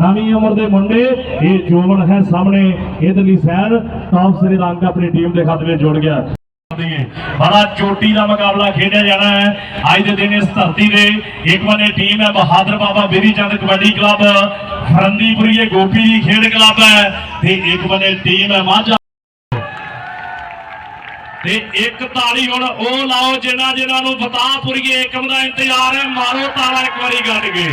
ਨਵੀਂ ਉਮਰ ਦੇ ਮੁੰਡੇ, ਇਹ ਜੋਬਨ ਹੈ ਸਾਹਮਣੇ ਇਧਰਲੀ ਸਾਈਡ ਟੌਪ ਸ੍ਰੀ ਲੰਕਾ ਆਪਣੀ ਟੀਮ ਦੇ ਖਾਤੇ ਵਿੱਚ ਜੁੜ ਗਿਆ। ਬੜਾ ਚੋਟੀ ਦਾ ਮੁਕਾਬਲਾ ਖੇਡਿਆ ਜਾਣਾ ਹੈ। ਅੱਜ ਦੇ ਦਿਨ ਇਸ ਧਰਤੀ ਦੇ ਇੱਕ ਬੰਨੇ ਟੀਮ ਹੈ ਬਹਾਦਰ ਬਾਬਾ ਬੇਰੀ ਚੰਦ ਕਬੱਡੀ ਕਲੱਬ ਫਰੰਦੀਪੁਰੀ ਗੋਪੀ ਜੀ ਖੇਡ ਕਲੱਬ ਹੈ ਤੇ ਇੱਕ ਬੰਨੇ ਟੀਮ ਹੈ ਮਾਝਾ। ਤੇ ਇੱਕ ਤਾਲੀ ਹੁਣ ਉਹ ਲਾਓ ਜਿਹੜਾ ਜਿਹਨਾਂ ਨੂੰ ਫਤਾਹਪੁਰੀਏ ਏਕਮ ਦਾ ਇੰਤਜ਼ਾਰ ਹੈ, ਮਾਰੋ ਤਾਲਾ ਇੱਕ ਵਾਰੀ ਗੱਡ ਕੇ।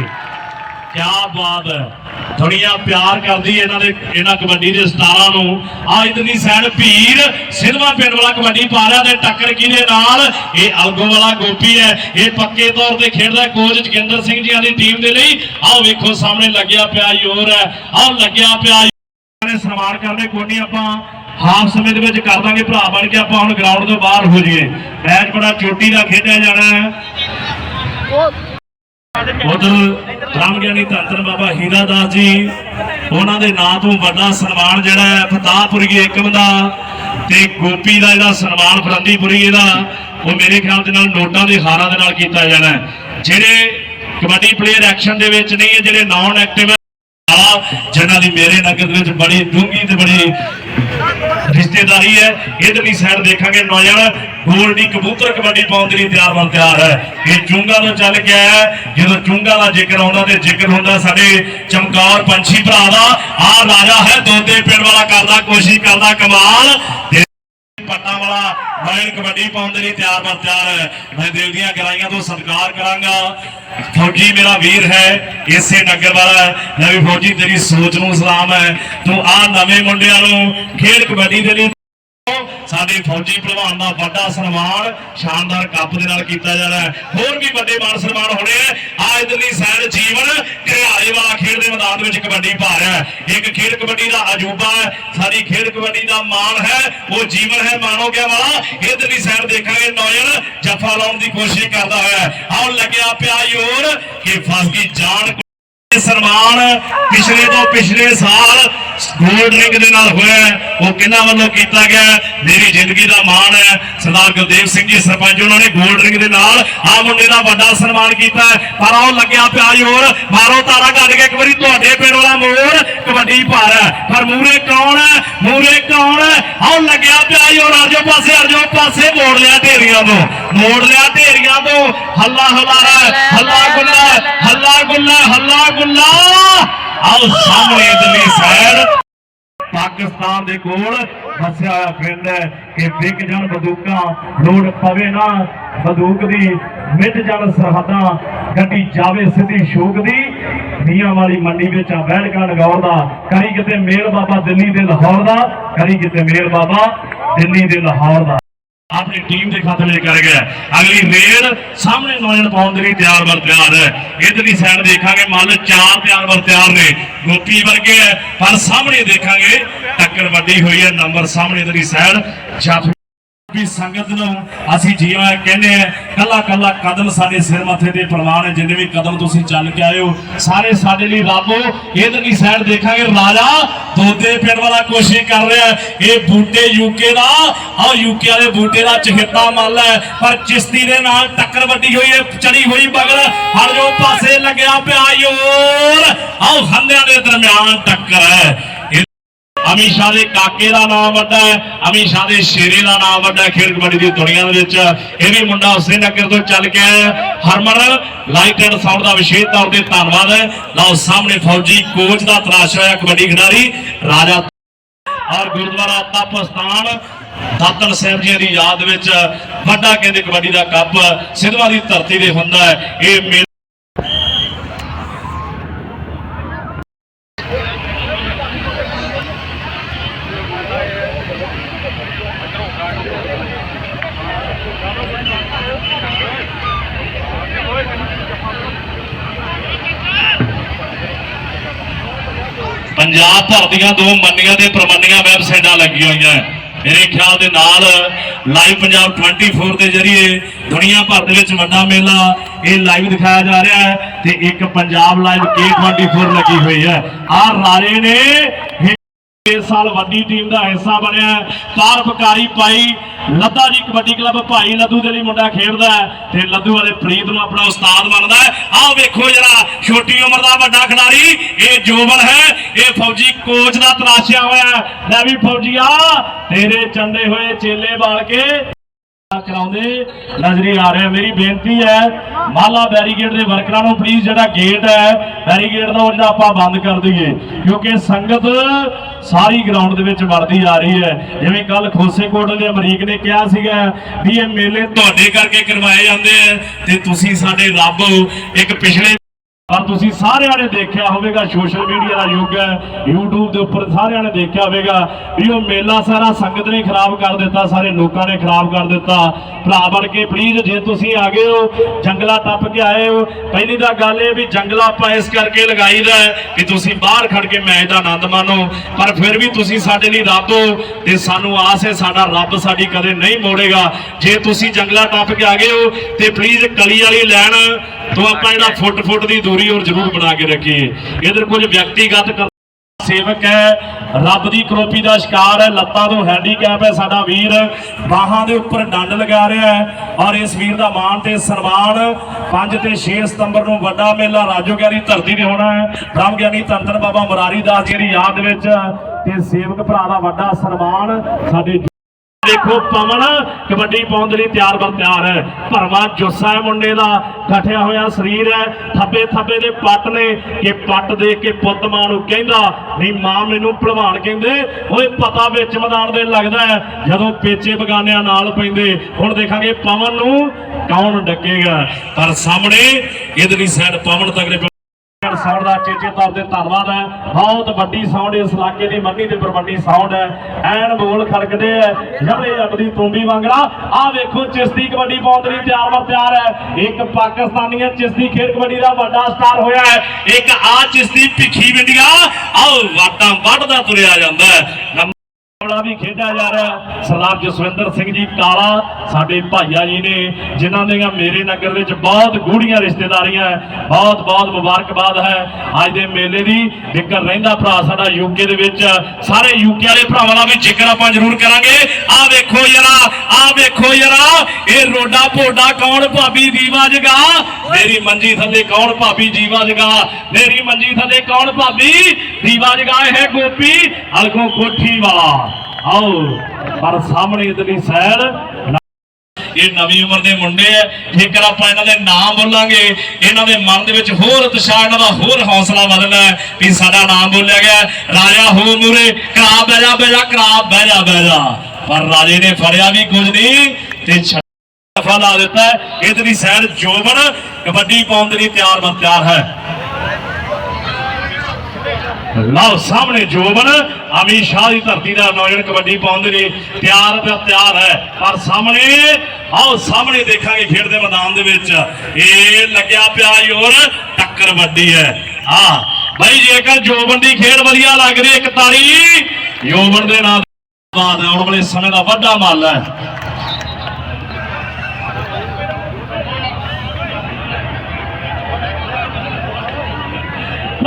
ਕੀ ਬਾਤ ਹੈ। ਦੁਨੀਆ ਪਿਆਰ ਕਰਦੀ ਇਹਨਾਂ ਦੇ, ਇਹਨਾਂ ਕਬੱਡੀ ਦੇ ਸਟਾਰਾਂ ਨੂੰ। ਆ ਇਧਰਲੀ ਸਾਈਡ ਭੀੜ, ਸਿਲਵਾ ਪਿੰਡ ਵਾਲਾ ਕਬੱਡੀ ਪਾ ਰਿਹਾ ਤੇ ਟੱਕਰ ਕਿਹਦੇ ਨਾਲ? ਇਹ ਅਲਗੋ ਵਾਲਾ ਗੋਪੀ ਹੈ। ਇਹ ਪੱਕੇ ਤੌਰ ਤੇ ਖੇਡਦਾ ਕੋਚ ਜਗਿੰਦਰ ਸਿੰਘ ਜੀਆਂ ਦੀ ਟੀਮ ਦੇ ਲਈ। ਆਓ ਵੇਖੋ ਸਾਹਮਣੇ ਲੱਗਿਆ ਪਿਆ ਯੋਰ ਹੈ। ਆਓ ਲੱਗਿਆ ਪਿਆ ਨੇ ਸਨਮਾਨ ਕਰਦੇ ਕੋਈ ਆਪਾਂ। ਹਾਫ ਸਮੇਂ ਦੇ ਵਿੱਚ ਕਰ ਦਾਂਗੇ ਭਰਾ ਬਣ ਕੇ ਆਪਾਂ ਹੁਣ ਗਰਾਊਂਡ ਤੋਂ ਬਾਹਰ ਹੋ ਜਾਈਏ। ਮੈਚ ਬੜਾ ਚੋਟੀ ਦਾ ਖੇਡਿਆ ਜਾਣਾ ਹੈ। ਉਧਰ ਰਾਮ ਗਿਆਨੀ ਧੰਨ ਬਾਬਾ ਹੀਰਾ ਦਾਸ ਜੀ, ਉਹਨਾਂ ਦੇ ਨਾਂ ਤੋਂ ਵੱਡਾ ਸਨਮਾਨ ਜਿਹੜਾ ਹੈ ਫਤਾਹਪੁਰੀ ਏਕਮ ਦਾ ਤੇ ਗੋਪੀ ਦਾ ਜਿਹੜਾ ਸਨਮਾਨ ਫਰੰਦੀਪੁਰੀ ਦਾ ਉਹ ਮੇਰੇ ਖਿਆਲ ਦੇ ਨਾਲ ਨੋਟਾਂ ਦੇ ਹਾਰਾਂ ਦੇ ਨਾਲ ਕੀਤਾ ਜਾਣਾ ਜਿਹੜੇ ਕਬੱਡੀ ਪਲੇਅਰ ਐਕਸ਼ਨ ਦੇ ਵਿੱਚ ਨਹੀਂ ਹੈ, ਜਿਹੜੇ ਨਾਨ ਐਕਟਿਵ ਆ ਜਿਨ੍ਹਾਂ ਦੀ ਮੇਰੇ ਨਗਰ ਵਿੱਚ ਬੜੀ ਡੂੰਗੀ ਤੇ ਬੜੀ ਰਿਸ਼ਤੇਦਾਰੀ ਹੈ, ਇਧਰਲੀ ਸਾਈਡ ਦੇਖਾਂਗੇ ਨੌਜਵਾਨ ਗੋਲਡੀ ਕਬੂਤਰ ਕਬੱਡੀ ਪਾਉਣ ਦੇ ਲਈ ਤਿਆਰ ਬਣ ਤਿਆਰ ਹੈ ਇਹ ਚੁੰਗਾ ਤੋਂ ਚੱਲ ਕੇ ਆਇਆ ਹੈ। ਜਦੋਂ ਚੁੰਗਾ ਦਾ ਜ਼ਿਕਰ ਆਉਂਦਾ ਤੇ ਜ਼ਿਕਰ ਹੁੰਦਾ ਸਾਡੇ ਚਮਕੌਰ ਪੰਛੀ ਭਰਾ ਦਾ ਆ ਰਾਜਾ ਹੈ ਦੋਦੇ ਪਿੰਡ ਵਾਲਾ ਕਰਦਾ, ਕੋਸ਼ਿਸ਼ ਕਰਦਾ ਕਮਾਲ ਪੱਟਾਂ ਵਾਲਾ ਮਾਇਨ ਕਬੱਡੀ ਪਾਉਣ ਦੇ ਲਈ ਤਿਆਰ ਬਰ ਤਿਆਰ ਹੈ। ਮੈਂ ਦਿਲ ਦੀਆਂ ਗਰਾਈਆਂ ਤੋਂ ਸਤਿਕਾਰ ਕਰਾਂਗਾ। ਫੌਜੀ ਮੇਰਾ ਵੀਰ ਹੈ, ਇਸੇ ਨਗਰ ਵਾਲਾ ਹੈ। ਮੈਂ ਵੀ ਫੌਜੀ, ਤੇਰੀ ਸੋਚ ਨੂੰ ਸਲਾਮ ਹੈ। ਤੂੰ ਆ ਨਵੇਂ ਮੁੰਡਿਆਂ ਨੂੰ ਖੇਡ ਕਬੱਡੀ ਦੇ ਲਈ ਸਾਡੇ ਫੌਜੀ ਭਲਵਾਨ ਦਾ ਵੱਡਾ ਸਨਮਾਨ ਸ਼ਾਨਦਾਰ ਕੱਪ ਦੇ ਨਾਲ ਕੀਤਾ ਜਾਣਾ ਹੈ। ਹੋਰ ਵੀ ਵੱਡੇ ਮਾਨ ਸਨਮਾਨ ਹੋਣੇ ਆ ਆ ਇਧਰਲੀ ਸਾਈਡ ਜੀਵਨ ਘਰਿਆਲੇ ਵਾਲਾ ਖੇਡ ਦੇ ਮੈਦਾਨ ਵਿੱਚ ਕਬੱਡੀ ਪਾ ਰਿਹਾ ਹੈ। ਇੱਕ ਖੇਡ ਕਬੱਡੀ ਦਾ ਅਜੂਬਾ ਹੈ। ਸਾਡੀ ਖੇਡ ਕਬੱਡੀ ਦਾ ਮਾਣ ਹੈ। ਉਹ ਜੀਵਨ ਹੈ ਮਾਣੋ ਗਿਆ ਵਾਲਾ। ਇਧਰਲੀ ਸਾਈਡ ਦੇਖਾਂਗੇ, ਨੌਜਵਾਨ ਜੱਫਾ ਲਾਉਣ ਦੀ ਕੋਸ਼ਿਸ਼ ਕਰਦਾ ਹੋਇਆ ਆਉਣ ਲੱਗਿਆ ਪਿਆ ਯੋਰ ਕਿ ਫਸ ਗਈ ਜਾਨ ਸਨਮਾਨ ਪਿਛਲੇ ਤੋਂ ਪਿਛਲੇ ਸਾਲ ਗੋਲਡ ਰਿੰਗ ਦੇ ਨਾਲ ਹੋਇਆ ਹੈ। ਉਹ ਕਿਹਨਾਂ ਵੱਲੋਂ ਕੀਤਾ ਗਿਆ ਮੇਰੀ ਜ਼ਿੰਦਗੀ ਦਾ ਮਾਣ ਹੈ। ਸਰਦਾਰ ਗੁਰਦੇਵ ਸਿੰਘ ਜੀ ਸਰਪੰਚ, ਉਹਨਾਂ ਨੇ ਗੋਲਡ ਰਿੰਗ ਦੇ ਨਾਲ ਆ ਮੁੰਡੇ ਦਾ ਵੱਡਾ ਸਨਮਾਨ ਕੀਤਾ ਹੈ। ਪਰ ਉਹ ਲੱਗਿਆ ਪਿਆ ਜੋਰ ਮਾਰੋ ਤਾਰਾ ਕੱਢ ਕੇ ਇੱਕ ਵਾਰੀ ਤੁਹਾਡੇ ਪਿੰਡ ਵਾਲਾ ਮੋੜ ਕਬੱਡੀ ਭਾਰ ਹੈ। ਪਰ ਮੂਰੇ ਕੌਣ ਹੈ? ਮੂਰੇ ਕੌਣ ਹੈ? ਆਹ ਲੱਗਿਆ ਪਿਆ ਹੋਰ। ਅਰਜੋ ਪਾਸੇ ਅਰਜੋ ਪਾਸੇ ਮੋੜ ਲਿਆ ਢੇਰੀਆਂ ਤੋਂ। ਮੋੜ ਲਿਆ ਢੇਰੀਆਂ ਤੋਂ। ਹੱਲਾ ਹਲਾਰਾ ਹੱਲਾ ਗੁੱਲਾ ਹੱਲਾ ਗੁੱਲਾ ਹੱਲਾ ਗੁੱਲਾ ਆਓ ਸਾਹਮਣੇ ਇਧਰਲੀ ਸਾਈਡ ਪਾਕਿਸਤਾਨ ਦੇ ਕੋਲ ਫਸਿਆ ਹੋਇਆ ਪਿੰਡ ਹੈ ਕਿ ਵਿਕ ਜਾਣ ਬੰਦੂਕਾਂ, ਲੋੜ ਪਵੇ ਨਾ, ਬੰਦੂਕ ਦੀ ਮਿਟ ਜਾਣ ਸਰਹੱਦਾਂ, ਗੱਡੀ ਜਾਵੇ ਸਿੱਧੀ ਸ਼ੋਕ ਦੀ। ਮੀਆਂ ਵਾਲੀ ਮੰਡੀ ਵਿੱਚ ਆ ਬੈਠਕਾ ਨਗੌਰ ਦਾ, ਕਰੀ ਕਿਤੇ ਮੇਲ ਬਾਬਾ ਦਿੱਲੀ ਦੇ ਲਾਹੌਰ ਦਾ, ਕਰੀ ਕਿਤੇ ਮੇਲ ਬਾਬਾ ਦਿੱਲੀ ਦੇ ਲਾਹੌਰ ਦਾ। ਆਪਣੀ ਟੀਮ ਦੇ ਖਾਤੇ ਵਿੱਚ ਕਰ ਗਿਆ। ਅਗਲੀ ਰੇਡ ਸਾਹਮਣੇ ਨੌਜਵਾਨ ਪਾਉਣ ਦੇ ਲਈ ਤਿਆਰ ਵਰ ਤਿਆਰ ਹੈ। ਇਧਰਲੀ ਸਾਈਡ ਦੇਖਾਂਗੇ, ਮੰਨ ਲਓ ਚਾਰ ਤਿਆਰ ਵਰ ਤਿਆਰ ਨੇ। ਗੋਪੀ ਵਰਗੇ ਹੈ, ਪਰ ਸਾਹਮਣੇ ਦੇਖਾਂਗੇ, ਟੱਕਰ ਵੱਡੀ ਹੋਈ ਹੈ, ਨੰਬਰ ਸਾਹਮਣੇ ਇਧਰਲੀ ਸਾਈਡ ਜੱਫ ਵੀ ਸੰਗਤ ਨੂੰ ਅਸੀਂ ਜੀਵਾ ਕਹਿੰਦੇ ਆ, ਕੱਲਾ ਕੱਲਾ ਕਦਮ ਸਾਡੇ ਸਿਰ ਮੱਥੇ ਤੇ ਪ੍ਰਵਾਨ ਹੈ, ਜਿੰਨੇ ਵੀ ਕਦਮ ਤੁਸੀਂ ਚੱਲ ਕੇ ਆਏ ਸਾਰੇ ਸਾਡੇ ਲਈ ਰੱਬ ਇਧਰਲੀ ਸਾਈਡ ਦੇਖਾਂਗੇ, ਰਾਜਾ ਦੋਦੇ ਪਿੰਡ ਵਾਲਾ ਕੋਸ਼ਿਸ਼ ਕਰ ਰਿਹਾ ਇਹ ਬੂਟੇ ਯੂਕੇ ਦਾ, ਆਹ ਯੂਕੇ ਵਾਲੇ ਬੂਟੇ ਦਾ ਚਹਿੱਤਾ ਮੱਲ ਹੈ ਪਰ ਚਿਸ਼ਤੀ ਦੇ ਨਾਲ ਟੱਕਰ ਵੱਡੀ ਹੋਈ ਹੈ, ਚੜੀ ਹੋਈ ਬਗਲ, ਹਰ ਜੋ ਪਾਸੇ ਲੱਗਿਆ ਪਿਆ ਯੋਰ ਆਹ ਹੰਦਿਆਂ ਦੇ ਦਰਮਿਆਨ ਟੱਕਰ ਹੈ। ਅਮਿਤ ਸ਼ਾਹ ਦੇ ਕਾਕੇ ਦਾ ਨਾਮ ਵੱਡਾ ਹੈ ਅਮੀਰ ਸ਼ਾਹ ਦੇ ਸ਼ੇਰੇ ਦਾ ਨਾਮ ਵੱਡਾ ਹੈ, ਖੇਡ ਕਬੱਡੀ ਦੀ ਦੁਨੀਆ ਦੇ ਵਿੱਚ। ਇਹ ਵੀ ਮੁੰਡਾ ਸ੍ਰੀਨਗਰ ਤੋਂ ਚੱਲ ਕੇ ਆਇਆ ਹਰਮਨ ਲਾਈਟ ਐਂਡ ਸਾਊਂਡ ਦਾ ਵਿਸ਼ੇਸ਼ ਤੌਰ ਤੇ ਧੰਨਵਾਦ ਹੈ। ਲਓ, ਸਾਹਮਣੇ ਫੌਜੀ ਕੋਚ ਦਾ ਤਰਾਸ਼ ਹੋਇਆ ਕਬੱਡੀ ਖਿਡਾਰੀ, ਰਾਜਾ ਔਰ ਗੁਰਦੁਆਰਾ ਤਪਸਤਾਨ ਦਾਤਨ ਸਾਹਿਬ ਜੀ ਦੀ ਯਾਦ ਵਿੱਚ ਵੱਡਾ ਕਹਿੰਦੇ ਕਬੱਡੀ ਦਾ ਕੱਪ ਸਿੱਧਵਾਂ ਦੀ ਧਰਤੀ ਤੇ ਹੁੰਦਾ ਹੈ। ਇਹ ਮੇਲਾ ਪੰਜਾਬ ਭਰ ਦੀਆਂ ਦੋ ਮੰਨੀਆਂ ਤੇ ਪ੍ਰਮੰਨੀਆਂ ਵੈਬਸਾਈਟਾਂ ਲੱਗੀਆਂ ਹੋਈਆਂ ਹੈ। ਮੇਰੇ ਖਿਆਲ ਦੇ ਨਾਲ ਲਾਈਵ ਪੰਜਾਬ 24 ਦੇ ਜ਼ਰੀਏ ਦੁਨੀਆ ਭਰ ਦੇ ਵਿੱਚ ਵੱਡਾ ਮੇਲਾ ਇਹ ਲਾਈਵ ਦਿਖਾਇਆ ਜਾ ਰਿਹਾ ਹੈ ਤੇ ਇੱਕ ਪੰਜਾਬ ਲਾਈਵ K24 ਲੱਗੀ ਹੋਈ ਹੈ ਆਹ ਰਾਰੇ ਨੇ ਇਸ ਸਾਲ ਵੱਡੀ ਟੀਮ ਦਾ ਹਿੱਸਾ ਬਣਿਆ ਹੈ। ਪਰਉਪਕਾਰੀ ਭਾਈ ਲੱਦਾ ਜੀ, ਕਬੱਡੀ ਕਲੱਬ ਭਾਈ ਲੱਦੂ ਦੇ ਲਈ ਮੁੰਡਾ ਖੇਡਦਾ ਤੇ ਲੱਦੂ ਵਾਲੇ ਪ੍ਰੀਤ ਨੂੰ ਆਪਣਾ ਉਸਤਾਦ ਮੰਨਦਾ ਆਹ ਵੇਖੋ ਜਰਾ, ਛੋਟੀ ਉਮਰ ਦਾ ਵੱਡਾ ਖਿਡਾਰੀ, ਇਹ ਜੋਬਨ ਹੈ, ਇਹ ਫੌਜੀ ਕੋਚ ਦਾ ਤਰਾਸ਼ਿਆ ਹੋਇਆ ਹੈ ਲੈ ਵੀ ਫੌਜੀਆ, ਤੇਰੇ ਚੰਡੇ ਹੋਏ ਚੇਲੇ ਬਾਲ ਕੇ ਕਰਾਉਂਦੇ ਨਜ਼ਰੀ ਆ ਰਿਹਾ। ਮੇਰੀ ਬੇਨਤੀ ਹੈ, ਮਾਲਾ ਬੈਰੀਗੇਡ ਦੇ ਵਰਕਰਾਂ ਨੂੰ ਪਲੀਜ਼ ਜਿਹੜਾ ਗੇਟ ਹੈ ਬੈਰੀਗੇਡ ਦਾ ਉਹ ਜਿਹੜਾ ਆਪਾਂ ਬੰਦ ਕਰ ਦਈਏ, ਕਿਉਂਕਿ ਸੰਗਤ ਸਾਰੀ ਗਰਾਊਂਡ ਦੇ ਵਿੱਚ ਵੜਦੀ ਆ ਰਹੀ ਹੈ। ਜਿਵੇਂ ਕੱਲ ਖੋਸੇਕੋਟ ਦੇ ਅਮਰੀਕ ਨੇ ਕਿਹਾ ਸੀਗਾ ਵੀ ਇਹ ਮੇਲੇ ਤੁਹਾਡੇ ਕਰਕੇ ਕਰਵਾਏ ਜਾਂਦੇ ਆ ਤੇ ਤੁਸੀਂ ਸਾਡੇ ਰੱਬ ਇੱਕ ਪਿਛਲੇ ਪਰ ਤੁਸੀਂ ਸਾਰਿਆਂ ਨੇ ਦੇਖਿਆ ਹੋਵੇਗਾ ਸੋਸ਼ਲ ਮੀਡੀਆ ਦਾ ਯੁੱਗ ਹੈ, YouTube ਦੇ ਉੱਪਰ ਸਾਰਿਆਂ ਨੇ ਦੇਖਿਆ ਹੋਵੇਗਾ ਵੀ ਉਹ ਮੇਲਾ ਸਾਰਾ ਸੰਗਤ ਨੇ ਖਰਾਬ ਕਰ ਦਿੱਤਾ, ਸਾਰੇ ਲੋਕਾਂ ਨੇ ਖਰਾਬ ਕਰ ਦਿੱਤਾ। ਭਰਾ ਬਣ ਕੇ ਪਲੀਜ਼ ਜੇ ਤੁਸੀਂ ਆ ਗਏ ਹੋ, ਜੰਗਲਾ ਟੱਪ ਕੇ ਆਏ ਹੋ, ਪਹਿਲੀ ਤਾਂ ਗੱਲ ਇਹ ਵੀ ਜੰਗਲਾ ਆਪਾਂ ਇਸ ਕਰਕੇ ਲਗਾਈਦਾ ਹੈ ਕਿ ਤੁਸੀਂ ਬਾਹਰ ਖੜ ਕੇ ਮੈਚ ਦਾ ਆਨੰਦ ਮਾਣੋ, ਪਰ ਫਿਰ ਵੀ ਤੁਸੀਂ ਸਾਡੇ ਲਈ ਰੱਬ ਹੋ ਤੇ ਸਾਨੂੰ ਆਸ ਹੈ ਸਾਡਾ ਰੱਬ ਸਾਡੀ ਕਦੇ ਨਹੀਂ ਮੋੜੇਗਾ। ਜੇ ਤੁਸੀਂ ਜੰਗਲਾ ਟੱਪ ਕੇ ਆ ਗਏ ਹੋ ਤੇ ਪਲੀਜ਼ ਕਲੀ ਵਾਲੀ ਲੈਣ ਤੋਂ ਆਪਾਂ ਜਿਹੜਾ ਫੁੱਟ ਫੁੱਟ ਦੀ ਦੂਰੀ ਹੋਰ ਜ਼ਰੂਰ ਬਣਾ ਕੇ ਰੱਖੀਏ। ਇਧਰ ਕੁਝ ਵਿਅਕਤੀਗਤ ਸੇਵਕ ਹੈ, ਰੱਬ ਦੀ ਕਰੋਪੀ ਦਾ ਸ਼ਿਕਾਰ ਹੈ, ਲੱਤਾਂ ਤੋਂ ਹੈਂਡੀਕੈਪ ਹੈ ਸਾਡਾ ਵੀਰ। ਬਾਹਾਂ ਦੇ ਉੱਪਰ ਡੰਡ ਲਗਾ ਰਿਹਾ ਹੈ ਔਰ ਇਸ ਵੀਰ ਦਾ ਮਾਣ ਤੇ ਸਨਮਾਨ 5 ਤੇ 6 ਸਤੰਬਰ ਨੂੰ ਵੱਡਾ ਮੇਲਾ ਰਾਜੋਗਿਆਰੀ ਦੀ ਧਰਤੀ ਤੇ ਹੋਣਾ ਹੈ। ਬ੍ਰਹਮ ਗਿਆਨੀ ਧੰਨ ਬਾਬਾ ਮੁਰਾਰੀ ਦਾਸ ਜੀ ਦੀ ਯਾਦ ਵਿੱਚ ਤੇ ਸੇਵਕ ਭਰਾ ਦਾ ਵੱਡਾ ਸਨਮਾਨ ਸਾਡੇ ਦੇਖੋ ਪਵਨ, ਕਬੱਡੀ ਪਾਉਣ ਦੇ ਲਈ ਤਿਆਰ ਬਰ ਤਿਆਰ ਹੈ। ਭਰਵਾ ਜੁੱਸਾ ਹੈ ਮੁੰਡੇ ਦਾ, ਗਠਿਆ ਹੋਇਆ ਸਰੀਰ ਹੈ। ਥੱਬੇ ਥੱਬੇ ਦੇ ਪੱਟ ਨੇ ਕਿ ਪੱਟ ਦੇ ਕੇ ਪੁੱਤ ਮਾਂ ਨੂੰ ਕਹਿੰਦਾ, ਨਹੀਂ ਮਾਂ ਮੈਨੂੰ ਭਲਵਾਨ ਕਹਿੰਦੇ। ਓਏ ਪਤਾ ਵਿੱਚ ਮੈਦਾਨ ਦੇ ਲੱਗਦਾ ਹੈ, ਜਦੋਂ ਪੇਚੇ ਬਗਾਨਿਆਂ ਨਾਲ ਪੈਂਦੇ। ਹੁਣ ਦੇਖਾਂਗੇ ਪਵਨ ਨੂੰ ਕੌਣ ਡੱਕੇਗਾ। ਪਰ ਸਾਹਮਣੇ ਇਧਰਲੀ ਸਾਈਡ ਪਵਨ ਤਗੜੇ ਸਾਊਂਡ ਦਾ ਚੇਚੇ ਤੌਰ ਤੇ ਧੰਨਵਾਦ ਹੈ। ਬਹੁਤ ਵੱਡੀ ਸਾਊਂਡ ਇਸ ਇਲਾਕੇ ਦੀ, ਮੰਨੀ ਦੇ ਉੱਪਰ ਸਾਊਂਡ ਹੈ। ਐਨ ਬੋਲ ਖੜਕਦੇ ਐ ਜਮਲੇ ਅੱਬ ਦੀ ਤੂੰਬੀ ਵਾਂਗਣਾ ਆਹ ਵੇਖੋ, ਚਿਸ਼ਤੀ ਕਬੱਡੀ ਪਾਉਣ ਦੇ ਲਈ ਤਿਆਰ ਵਰ ਤਿਆਰ ਹੈ। ਇੱਕ ਪਾਕਿਸਤਾਨੀ ਚਿਸ਼ਤੀ ਖੇਡ ਕਬੱਡੀ ਦਾ ਵੱਡਾ ਸਟਾਰ ਹੋਇਆ ਹੈ। ਇੱਕ ਆ ਚਿਸ਼ਤੀ ਭਿੱਖੀ ਵਿੰਡੀਆ। ਆਹ ਵਾਟਾਂ ਵੱਢਦਾ ਤੁਰਿਆ ਜਾਂਦਾ ਹੈ। ਨੰਬਰ ਵੀ ਖੇਡਿਆ ਜਾ ਰਿਹਾ। ਸਰਦਾਰ ਜਸਵਿੰਦਰ ਸਿੰਘ ਜੀ ਕਾਲਾ, ਸਾਡੇ ਭਾਈਆ ਜੀ ਨੇ, ਜਿਨ੍ਹਾਂ ਦੀਆਂ ਮੇਰੇ ਨਗਰ ਵਿੱਚ ਬਹੁਤ ਗੂੜੀਆਂ ਰਿਸ਼ਤੇਦਾਰੀਆਂ ਬਹੁਤ ਬਹੁਤ ਮੁਬਾਰਕਬਾਦ ਹੈ। ਅੱਜ ਦੇ ਮੇਲੇ ਦੀ ਜ਼ਿਕਰ ਰਹਿੰਦਾ ਭਰਾ ਸਾਡਾ ਯੂਕੇ ਦੇ ਵਿੱਚ। ਸਾਰੇ ਯੂਕੇ ਵਾਲੇ ਭਰਾਵਾਂ ਦਾ ਵੀ ਜ਼ਿਕਰ ਆਪਾਂ ਜ਼ਰੂਰ ਕਰਾਂਗੇ। ਆਹ ਵੇਖੋ ਯਾਰਾ ਆਹ ਵੇਖੋ ਯਾਰਾ ਇਹ ਰੋਡਾ ਭੋਡਾ ਕੌਣ ਭਾਬੀ ਦੀਵਾ ਜਗਾ? ਮੇਰੀ ਮੰਜੀ ਥੱਲੇ ਕੌਣ ਭਾਬੀ ਜੀਵਾ ਜਗਾ? ਮੇਰੀ ਮੰਜੀ ਥੱਲੇ ਕੌਣ ਭਾਬੀ ਦੀਵਾ ਜਗਾ? ਇਹ ਗੋਪੀ ਅਲਗੋ ਕੋਠੀ ਵਾਲਾ। ਆਓ, ਪਰ ਸਾਹਮਣੇ ਇਤਨੀ ਸੈਲ ਇਹ ਨਵੀਂ ਉਮਰ ਦੇ ਮੁੰਡੇ ਐ। ਜੇਕਰ ਆਪਾਂ ਇਹਨਾਂ ਦੇ ਨਾਮ ਬੋਲਾਂਗੇ, ਇਹਨਾਂ ਦੇ ਮਨ ਦੇ ਵਿੱਚ ਹੋਰ ਉਤਸ਼ਾਹ, ਇਹਨਾਂ ਦਾ ਹੋਰ ਹੌਸਲਾ ਵਧਣਾ ਵੀ ਸਾਡਾ ਨਾਮ ਬੋਲਿਆ ਗਿਆ। ਰਾਜਾ ਹੋ ਮੂਰੇ, ਕਰਾ ਬਹਿ ਜਾ ਬਹਿ ਜਾ ਕਰਾ ਬਹਿ ਜਾ ਬਹਿ ਜਾ ਪਰ ਰਾਜੇ ਨੇ ਫੜਿਆ ਵੀ ਕੁਝ ਨਹੀਂ ਤੇ ਛ- ਲਾ ਦਿੱਤਾ ਹੈ। ਇਧਰਲੀ ਸਾਈਡ ਜੋਬਨ ਕਬੱਡੀ ਪਾਉਣ ਦੇ ਲਈ ਤਿਆਰ ਬਰ ਤਿਆਰ ਹੈ। ਲਓ ਸਾਹਮਣੇ ਜੋਬਨ ਅਮੀ ਸ਼ਾਹ ਦੀ ਧਰਤੀ ਦਾ ਨੌਜਵਾਨ ਕਬੱਡੀ ਪਾਉਣ ਦੇ ਤਿਆਰ ਤੇ ਤਿਆਰ ਹੈ। ਪਰ ਸਾਹਮਣੇ, ਆਓ ਸਾਹਮਣੇ ਦੇਖਾਂਗੇ ਖੇਡ ਦੇ ਮੈਦਾਨ ਦੇ ਵਿੱਚ। ਇਹ ਲੱਗਿਆ ਪਿਆ ਯੋਰ ਟੱਕਰ ਵੱਡੀ ਹੈ। ਆ ਭਾਈ ਜੇਕਰ ਜੋਬਨ ਦੀ ਖੇਡ ਵਧੀਆ ਲੱਗ ਰਹੀ ਇੱਕ ਤਾੜੀ ਜੋਬਨ ਦੇ ਨਾਲ ਬਾਅਦ ਆਉਣ ਵਾਲੇ ਸਮੇਂ ਦਾ ਵੱਡਾ ਮੱਲ ਹੈ।